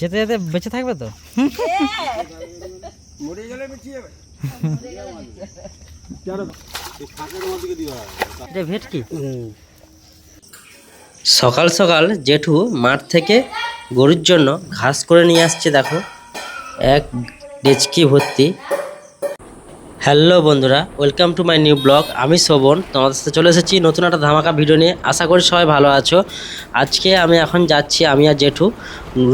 যেতে যেতে বেঁচে থাকবে তো? মরে গেলে বেঁচে যাবে। ভেটকি সকাল সকাল জেঠু মাঠ থেকে গরুর জন্য ঘাস করে নিয়ে আসছে দেখো। এক ডেচকি ভর্তি। হ্যালো বন্ধুরা, welcome to my new blog. আমি শোভন, তোমাদের সাথে চলে এসেছি নতুন একটা ধামাকা ভিডিও নিয়ে। আশা করি সবাই ভালো আছো। আজকে আমি এখন যাচ্ছি আমি আর জেঠু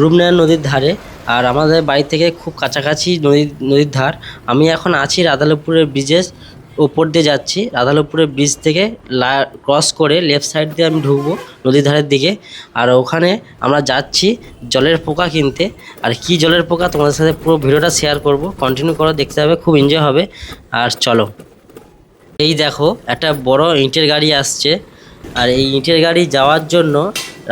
রূপনারায়ণ নদীর ধারে। আর আমাদের বাড়ি থেকে খুব কাছাকাছি নদী নদীর ধার। আমি এখন আছি রাধালপুরের ব্রিজের উপর দিয়ে যাচ্ছি, রাধালপুরের ব্রিজ থেকে লা ক্রস করে লেফট সাইড দিয়ে আমি ঢুকবো নদীর ধারের দিকে। আর ওখানে আমরা যাচ্ছি জলের পোকা কিনতে। আর কি জলের পোকা তোমাদের সাথে পুরো ভিডিওটা শেয়ার করব। কন্টিনিউ করো, দেখতে হবে, খুব এনজয় হবে। আর চলো। এই দেখো, একটা বড় ইটের গাড়ি আসছে। আর এই ইটের গাড়ি যাওয়ার জন্য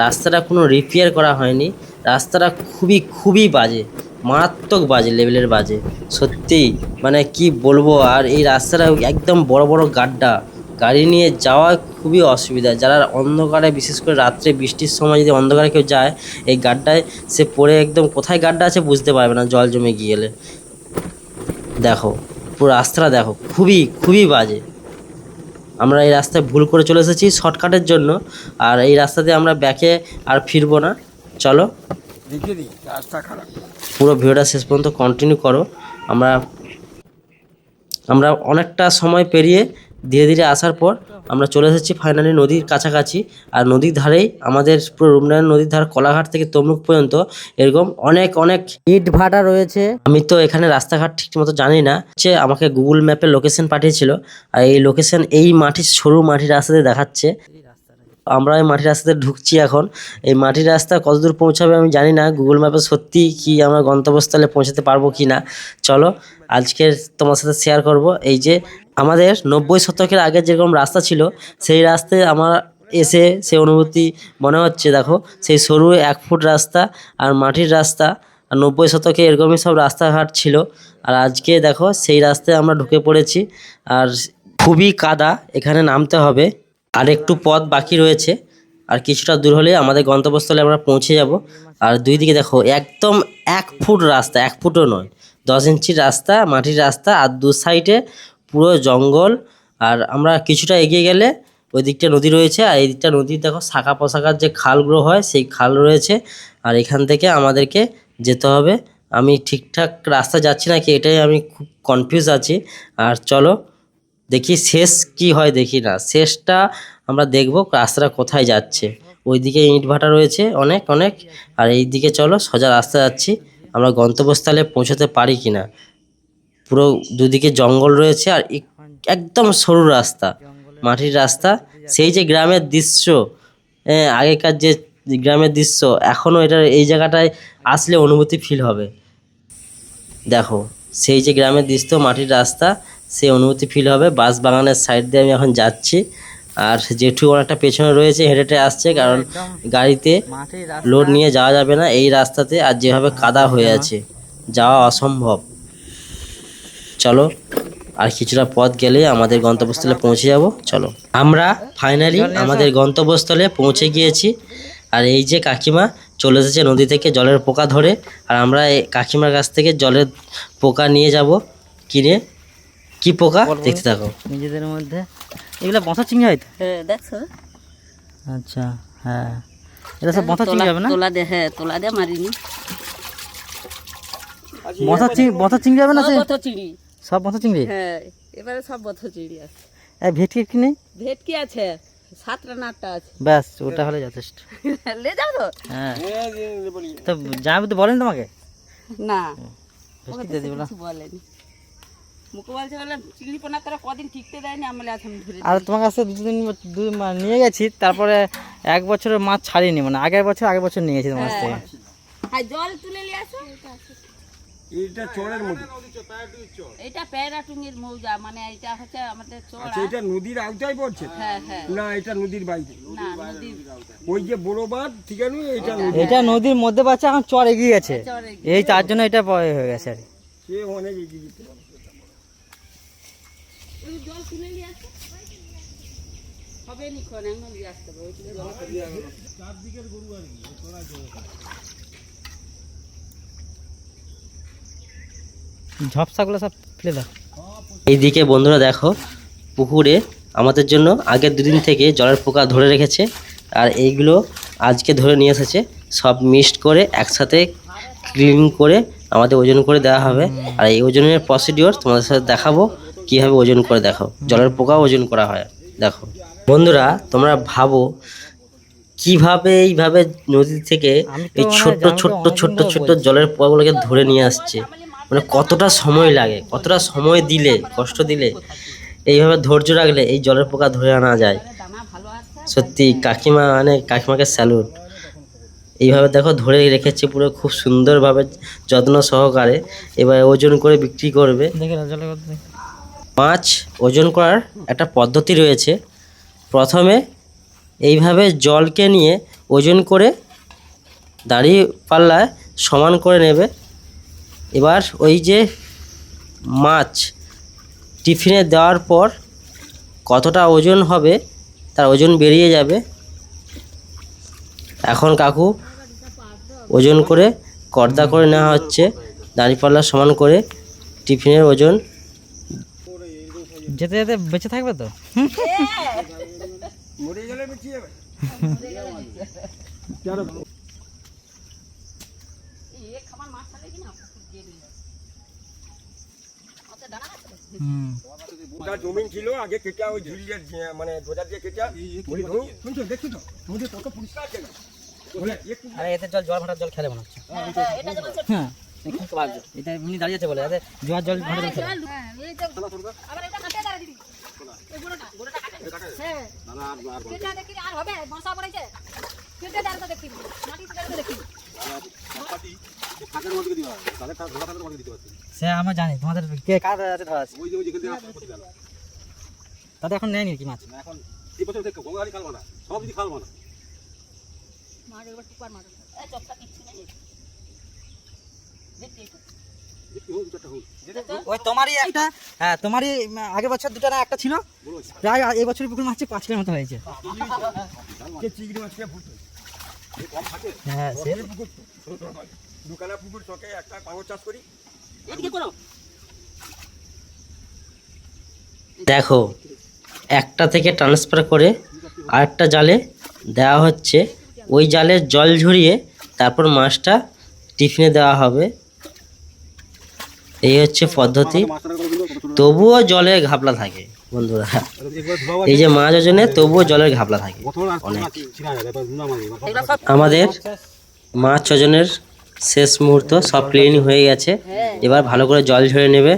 রাস্তাটা কোনো রিপেয়ার করা হয়নি। রাস্তাটা খুবই খুবই বাজে। মারাত্মক বাজে লেভেলের বাজে। সত্যি মানে কি বলব আর এই রাস্তাটা একদম বড় বড় গাড্ডা। গাড়ি নিয়ে যাওয়া খুবই অসুবিধা। যারা অন্ধকারে, বিশেষ করে রাত্রে বৃষ্টির সময় যদি অন্ধকারে কেউ যায়, এই গাড্ডায় সে পড়ে একদম কোথায় গাড্ডা আছে বুঝতে পারবে না, জল জমে গিয়ে গেলে। দেখো, পুরো রাস্তাটা দেখো, খুবই খুবই বাজে। আমরা এই রাস্তায় ভুল করে চলে এসেছি শর্টকাটের জন্য। আর এই রাস্তাতে আমরা ব্যাকে আর ফিরবো না। চলো। দেখে দিই রাস্তা খারাপ। পুরো ভিডিওটা শেষ পর্যন্ত কন্টিনিউ করো। আমরা আমরা অনেকটা সময় পেরিয়ে ধীরে ধীরে আসার পর আমরা চলে এসেছি ফাইনালি নদীর কাছাকাছি। আর নদীর ধারেই আমাদের পুরো রূপনারায়ণ নদীর ধার কলাঘাট থেকে তমলুক পর্যন্ত এরকম অনেক অনেক ইট ভাটা রয়েছে। আমি তো এখানে রাস্তাঘাট ঠিক মতো জানি না। হচ্ছে আমাকে গুগল ম্যাপে লোকেশন পাঠিয়েছিল। আর এই লোকেশন এই মাটির সরু মাটির রাস্তাতে দেখাচ্ছে। আমরা এই মাটির রাস্তাতে ঢুকছি এখন। এই মাটির রাস্তা কতদূর পৌঁছাবে আমি জানি না। গুগল ম্যাপে সত্যি কি আমরা গন্তব্যস্থলে পৌঁছাতে পারব কি না। চলো, আজকের তোমার সাথে শেয়ার করব। এই যে আমাদের নব্বই শতকের আগে যেরকম রাস্তা ছিল, সেই রাস্তায় আমার এসে সে অনুভূতি মনে হচ্ছে, দেখো। সেই সরু এক ফুট রাস্তা আর মাটির রাস্তা, আর নব্বই শতকে এরকমই সব রাস্তাঘাট ছিল। আর আজকে দেখো, সেই রাস্তায় আমরা ঢুকে পড়েছি। আর খুবই কাদা, এখানে নামতে হবে। আর একটু পথ বাকি রয়েছে। আর কিছুটা দূর হলে আমাদের গন্তব্যস্থলে আমরা পৌঁছে যাব। আর দুই দিকে দেখো, একদম এক ফুট রাস্তা, এক ফুটও নয়। দশ ইঞ্চির রাস্তা, মাটির রাস্তা, আর দু সাইডে পুরো জঙ্গল। আর আমরা কিছুটা এগিয়ে গেলে ওই দিকটা নদী রয়েছে, আর এই দিকটা নদীর দেখো, শাখা পোশাকার যে খালগুলো হয়, সেই খাল রয়েছে। আর এখান থেকে আমাদেরকে যেতে হবে। আমি ঠিকঠাক রাস্তা যাচ্ছি নাকি, এটাই আমি খুব কনফিউজ আছি। আর চলো দেখি শেষ কি হয় দেখি না। শেষটা আমরা দেখব রাস্তাটা কোথায় যাচ্ছে। ওইদিকে ইট ভাটা রয়েছে অনেক অনেক। আর এই দিকে চলো সোজা রাস্তা যাচ্ছি। আমরা গন্তব্যস্থলে পৌঁছাতে পারি কি না পুরো দুদিকে জঙ্গল রয়েছে আর একদম সরু রাস্তা মাটির রাস্তা। সেই যে গ্রামের দৃশ্য হ্যাঁ, আগেকার যে গ্রামের দৃশ্য এখনও এটা এই জায়গাটায় আসলে অনুভূতি ফিল হবে। দেখো সেই যে গ্রামের দৃশ্য মাটির রাস্তা সেই অনুভূতি ফিল হবে। বাস বাগানের সাইড দিয়ে আমি এখন যাচ্ছি। আর জেঠু অনেকটা পেছনে রয়েছে হেঁটে হেঁটে আসছে কারণ গাড়িতে লোড নিয়ে যাওয়া যাবে না এই রাস্তাতে আর যেভাবে কাদা হয়ে আছে যাওয়া অসম্ভব। চলো আর কিছুটা পথ গেলে আমাদের গন্তব্যস্থলে পৌঁছে যাব। চলো আমরা ফাইনালি আমাদের গন্তব্যস্থলে পৌঁছে গিয়েছি। আর এই যে কাকিমা চলে এসেছে নদী থেকে জলের পোকা ধরে। আর আমরা এই কাকিমার কাছ থেকে জলের পোকা নিয়ে যাব কিনে। কি পোকা? দেখতে থাকো। নিজেদের মধ্যে। এগুলো বসা চিংড়ি হয় তো? হ্যাঁ দেখছ? আচ্ছা হ্যাঁ। এটা সব বসা চিংড়ি হবে না? তোলা দে হ্যাঁ তোলা দে মারিনি। বসা চিংড়ি বসা চিংড়ি হবে না সে? বথ চিড়ি। সব বসা চিংড়ি? হ্যাঁ এবারে সব বথ চিড়ি আছে। ভেটকি কি নেই? ভেটকি আছে সাতটা আছে। ব্যাস ওটা হলে যথেষ্ট। লে যাও তো। হ্যাঁ। তো জানাবি তো বলেন তোমাকে? না। ভেটকি না। বলেনি। মুখে বলছে বলে চিংড়ি পোনা তোরা কদিন টিকতে দেয়নি? আমি বলে আমি ধরে আর তোমার কাছে দুদিন দুই নিয়ে গেছি তারপরে এক বছরের মাছ ছাড়িনি মানে আগের বছর আগের বছর নিয়ে গেছি তোমার কাছ থেকে। হ্যাঁ জল তুলে নিয়ে আসো। এটা চরের মধ্যে। এটা পেয়ারা মৌজা মানে এটা হচ্ছে আমাদের চোড়া আচ্ছা এটা নদীর আওতায় পড়ছে? হ্যাঁ হ্যাঁ। না এটা নদীর বাইরে। না নদীর ওই যে বড় বাঁধ ঠিক আছে এটা এটা নদীর। মধ্যে বাচ্চা এখন চর এগিয়ে গেছে। এই তার জন্য এটা হয়ে গেছে আর কি। সে অনেক এগিয়ে পারে। জল তুলে নিয়ে আসো। হবে নি এখন নিয়ে আসতে হবে ওইদিকে জল ঝপসাগুলো সব ফেলে দাও। এইদিকে বন্ধুরা দেখো পুকুরে আমাদের জন্য আগের দুদিন থেকে জলের পোকা ধরে রেখেছে আর এইগুলো আজকে ধরে নিয়ে এসেছে। সব মিক্সড করে একসাথে ক্লিন করে আমাদের ওজন করে দেওয়া হবে। আর এই ওজনের প্রসিডিওর তোমাদের সাথে দেখাবো। কীভাবে ওজন করে দেখো জলের পোকা ওজন করা হয় দেখো। বন্ধুরা তোমরা ভাবো কীভাবে এইভাবে নদী থেকে এই ছোট্ট ছোট্ট ছোট্ট ছোট্ট জলের পোকাগুলোকে ধরে নিয়ে আসছে। মানে কতটা সময় লাগে কতটা সময় দিলে কষ্ট দিলে এইভাবে ধৈর্য রাখলে এই জলের পোকা ধরে আনা যায়। সত্যি কাকিমা মানে কাকিমাকে স্যালুট এইভাবে দেখো ধরে রেখেছে পুরো খুব সুন্দরভাবে যত্ন সহকারে। এবার ওজন করে বিক্রি করবে। মাছ ওজন করার একটা পদ্ধতি রয়েছে। প্রথমে এইভাবে জলকে নিয়ে ওজন করে দাড়ি পাল্লায় সমান করে নেবে। এবার ওই যে মাছ টিফিনে দেওয়ার পর কতটা ওজন হবে তার ওজন বেরিয়ে যাবে। এখন কাকু ওজন করে কর্দা করে নেওয়া হচ্ছে। দাঁড়িপাল্লা সমান করে টিফিনের ওজন যেতে যেতে বেঁচে থাকবে তো? মরে গেলে বেঁচে যাবে জমিন ছিল আগে কেটে ওই ঝিল মানে দিয়ে কেটে শুনছো দেখছ তো নদী কত পরিষ্কার বলে আরে এতে জল জল ভাটার জল খেলে মনে হচ্ছে। হ্যাঁ। এটা এমনি দাঁড়িয়ে আছে বলে জোয়ার জল এই হ্যাঁ। থেকে সে আমরা জানি তোমাদের কে কার আছে ধরা আছে? তাদের এখন নেয়নি কি মাছ? মার এবার টুকার মার। এ, চপটা কিচ্ছু নেই। দেখি একটু। ওই তোমারই একটা হ্যাঁ তোমারই আগের বছর দুটো না একটা ছিল? প্রায় এই বছর পুকুর মাছ পাঁচ কিলোর মতো হয়েছে। চিংড়ি মাছ হ্যাঁ সে পুকুর ছোট দুখানা পুকুর চকে একটা পাঙর চাষ করি। দেখো একটা থেকে ট্রান্সফার করে আরেকটা জালে দেওয়া হচ্ছে। ওই জালে জল ঝরিয়ে তারপর মাছটা টিফিনে দেওয়া হবে। এই হচ্ছে পদ্ধতি। তবুও জলের ঘাপলা থাকে, বন্ধুরা। এই যে মাছ ওজনে, তবুও জলের ঘাপলা থাকে, অনেক। আমাদের মাছ ওজনের শেষ মুহূর্ত সব ক্লিন হয়ে গেছে। এবার ভালো করে জল ঝরে নেবে।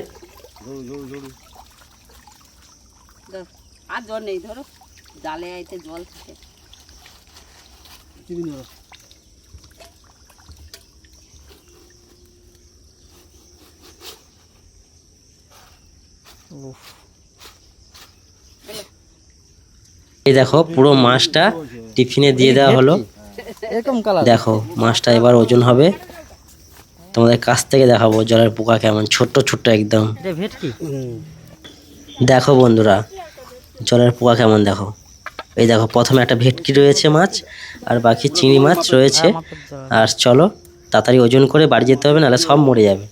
আর জল নেই, ধরো। জালে এতে জল থাকে। এই দেখো পুরো মাছটা টিফিনে দিয়ে দেওয়া হলো। দেখো মাছটা এবার ওজন হবে। তোমাদের কাছ থেকে দেখাবো জলের পোকা কেমন ছোট্ট ছোট্ট একদম। দেখো বন্ধুরা জলের পোকা কেমন দেখো। এই দেখো প্রথমে একটা ভেটকি রয়েছে মাছ আর বাকি চিংড়ি মাছ রয়েছে। আর চলো তাড়াতাড়ি ওজন করে বাড়ি যেতে হবে নাহলে সব মরে যাবে।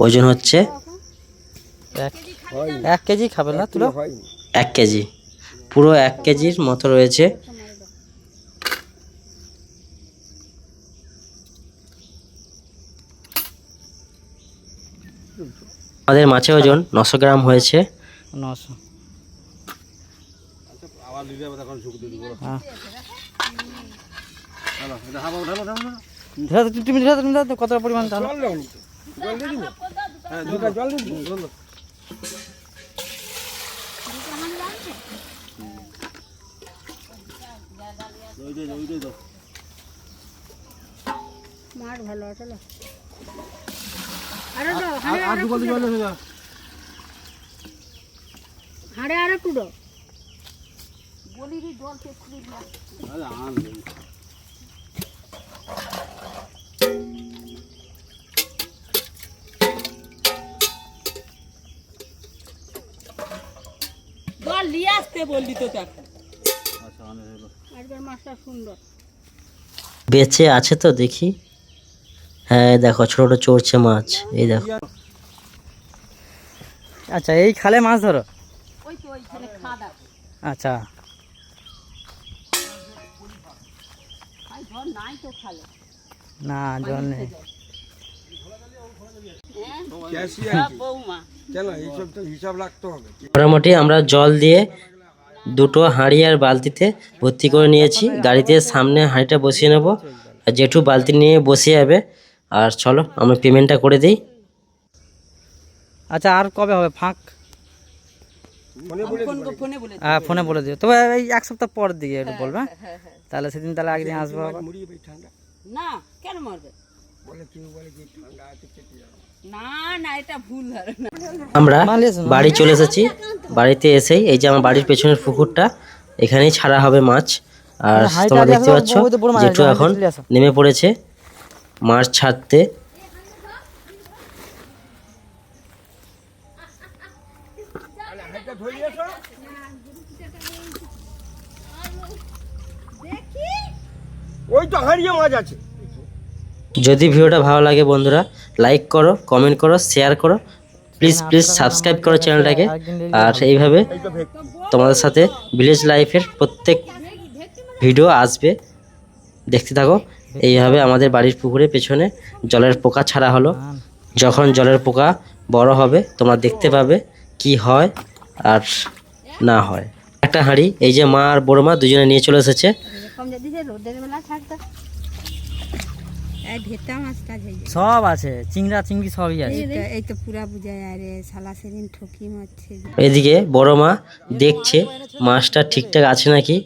ওজন হচ্ছে এক কেজি খাবে না তুলো? এক কেজি। পুরো এক কেজির মতো রয়েছে। আমাদের মাছের ওজন নশো গ্রাম হয়েছে। নশো। হ্যাঁ। তুমি কতটা পরিমাণ জল দিয়ে দিব? হ্যাঁ দুটা জল দিয়ে দিব দাও। মার ভালো না। আরে দাও হাড়ে আরে হাড়ে টুডো বলিরই জল শেষ করে দিলাম জল বললি তো এখন আজকের মাছটা সুন্দর। বেঁচে আছে তো দেখি। হ্যাঁ দেখো ছোট ছোট চড়ছে মাছ। এই দেখো। আচ্ছা এই খালে মাছ ধরো। ওই তো ওইখানে খাদ। আছে আচ্ছা। ভাই ঘর নাই তো খালে। না জল নেই। হ্যাঁ? মোটামুটি আমরা জল দিয়ে দুটো হাঁড়ি আর বালতিতে ভর্তি করে নিয়েছি। গাড়িতে সামনে হাঁড়িটা বসিয়ে নেব। আর জেঠু বালতি নিয়ে বসে যাবে। আর চলো আমরা পেমেন্টটা করে দিই। আচ্ছা আর কবে হবে? ফাঁক? হ্যাঁ ফোনে বলে দিও। তবে এই এক সপ্তাহ পর দিকে একটু বলবে হ্যাঁ? তাহলে সেদিন তাহলে একদিন আসব না কেন মরবে? বলে বলে কি ঠান্ডা আমরা বাড়ি চলে এসেছি। বাড়িতে এসেই এই যে আমার বাড়ির পেছনের পুকুরটা এখানেই ছাড়া হবে মাছ। আর তোমরা দেখতে পাচ্ছ জেঠু এখন নেমে পড়েছে মাছ ছাড়তে। হাইটা ধরে এসো ওই তো হারিয়ে মাছ আছে। যদি ভিডিওটা ভালো লাগে বন্ধুরা লাইক করো কমেন্ট করো শেয়ার করো। প্লিজ প্লিজ সাবস্ক্রাইব করো চ্যানেলটাকে। আর এইভাবে তোমাদের সাথে ভিলেজ লাইফের প্রত্যেক ভিডিও আসবে। দেখতে থাকো এইভাবে আমাদের বাড়ির পুকুরের পেছনে জলের পোকা ছাড়া হলো। যখন জলের পোকা বড় হবে তোমরা দেখতে পাবে কি হয় আর না হয়। একটা হাঁড়ি এই যে মা আর বড় মা দুজনে নিয়ে চলে এসেছে। ভেতা মাছটা যাই সব আছে চিংড়া চিংড়ি সবই আছে। এই তো পুরা বুঝায় আরে শালা সেদিন ঠকি মারছে। এদিকে বড় মা দেখছে মাছটা ঠিকঠাক আছে নাকি?